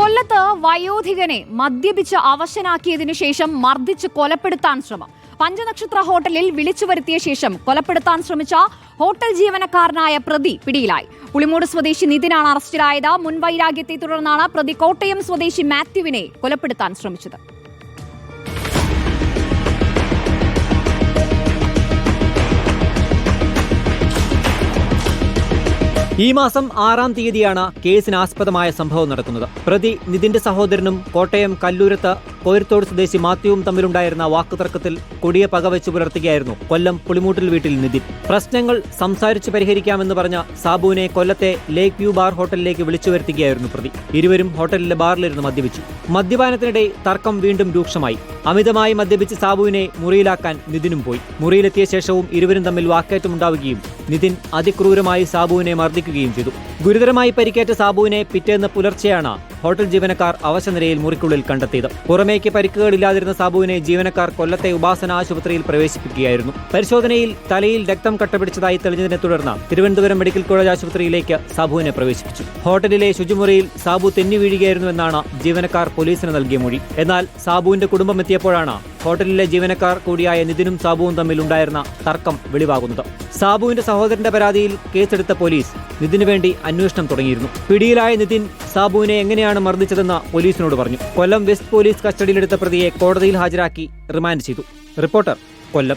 കൊല്ലത്ത് വയോധികനെ മദ്യപിച്ച് അവശനാക്കിയതിനു ശേഷം മർദ്ദിച്ച് കൊലപ്പെടുത്താൻ ശ്രമം. പഞ്ചനക്ഷത്ര ഹോട്ടലിൽ വിളിച്ചു വരുത്തിയ ശേഷം കൊലപ്പെടുത്താൻ ശ്രമിച്ച ഹോട്ടൽ ജീവനക്കാരനായ പ്രതി പിടിയിലായി. പുളിമൂട് സ്വദേശി നിതിനാണ് അറസ്റ്റിലായത്. മുൻവൈരാഗ്യത്തെ തുടർന്നാണ് പ്രതി കോട്ടയം സ്വദേശി മാത്യുവിനെ കൊലപ്പെടുത്താൻ ശ്രമിച്ചത്. ഈ മാസം ആറാം തീയതിയാണ് കേസിനാസ്പദമായ സംഭവം നടക്കുന്നത്. പ്രതി നിതിന്റെ സഹോദരനും കോട്ടയം കല്ലൂരത്ത് കോയർത്തോട് സ്വദേശി മാത്യുവും തമ്മിലുണ്ടായിരുന്ന വാക്കുതർക്കത്തിൽ കൊടിയ പകവെച്ചു പുലർത്തുകയായിരുന്നു കൊല്ലം പുളിമൂട്ടിൽ വീട്ടിൽ നിതിൻ. പ്രശ്നങ്ങൾ സംസാരിച്ച് പരിഹരിക്കാമെന്ന് പറഞ്ഞ സാബുവിനെ കൊല്ലത്തെ ലേക്ക് വ്യൂ ബാർ ഹോട്ടലിലേക്ക് വിളിച്ചു വരുത്തുകയായിരുന്നു പ്രതി. ഇരുവരും ഹോട്ടലിലെ ബാറിലിരുന്ന് മദ്യപിച്ചു. മദ്യപാനത്തിനിടെ തർക്കം വീണ്ടും രൂക്ഷമായി. അമിതമായി മദ്യപിച്ച് സാബുവിനെ മുറിയിലാക്കാൻ നിതിനും പോയി. മുറിയിലെത്തിയ ശേഷവും ഇരുവരും തമ്മിൽ വാക്കേറ്റമുണ്ടാവുകയും നിതിൻ അതിക്രൂരമായി സാബുവിനെ മർദ്ദിക്കുകയും ചെയ്തു ഗുരുതരമായി പരിക്കേറ്റ സാബുവിനെ പിറ്റേന്ന് പുലർച്ചെയാണ് ഹോട്ടൽ ജീവനക്കാർ അവശനിലയിൽ മുറിക്കുള്ളിൽ കണ്ടെത്തിയത്. പുറമേക്ക് പരിക്കുകളില്ലാതിരുന്ന സാബുവിനെ ജീവനക്കാർ കൊല്ലത്തെ ഉപാസന ആശുപത്രിയിൽ പ്രവേശിപ്പിക്കുകയായിരുന്നു. പരിശോധനയിൽ തലയിൽ രക്തം കട്ടപിടിച്ചതായി തെളിഞ്ഞതിനെ തുടർന്ന് തിരുവനന്തപുരം മെഡിക്കൽ കോളേജ് ആശുപത്രിയിലേക്ക് സാബുവിനെ പ്രവേശിപ്പിച്ചു. ഹോട്ടലിലെ ശുചിമുറിയിൽ സാബു തെന്നി വീഴുകയായിരുന്നുവെന്നാണ് ജീവനക്കാർ പോലീസിന് നൽകിയ മൊഴി. എന്നാൽ സാബുവിന്റെ കുടുംബം എത്തിയപ്പോഴാണ് ഹോട്ടലിലെ ജീവനക്കാർ കൂടിയായ നിതിനും സാബുവും തമ്മിൽ ഉണ്ടായിരുന്ന തർക്കം വെളിവാകുന്നത്. സാബുവിന്റെ സഹോദരന്റെ പരാതിയിൽ കേസെടുത്ത പോലീസ് നിതിനു വേണ്ടി അന്വേഷണം തുടങ്ങിയിരുന്നു. പിടിയിലായ നിതിൻ സാബുവിനെ എങ്ങനെയാണ് മർദ്ദിച്ചതെന്ന് പോലീസിനോട് പറഞ്ഞു. കൊല്ലം വെസ്റ്റ് പോലീസ് കസ്റ്റഡിയിലെടുത്ത പ്രതിയെ കോടതിയിൽ ഹാജരാക്കി റിമാൻഡ് ചെയ്തു. റിപ്പോർട്ടർ കൊല്ലം.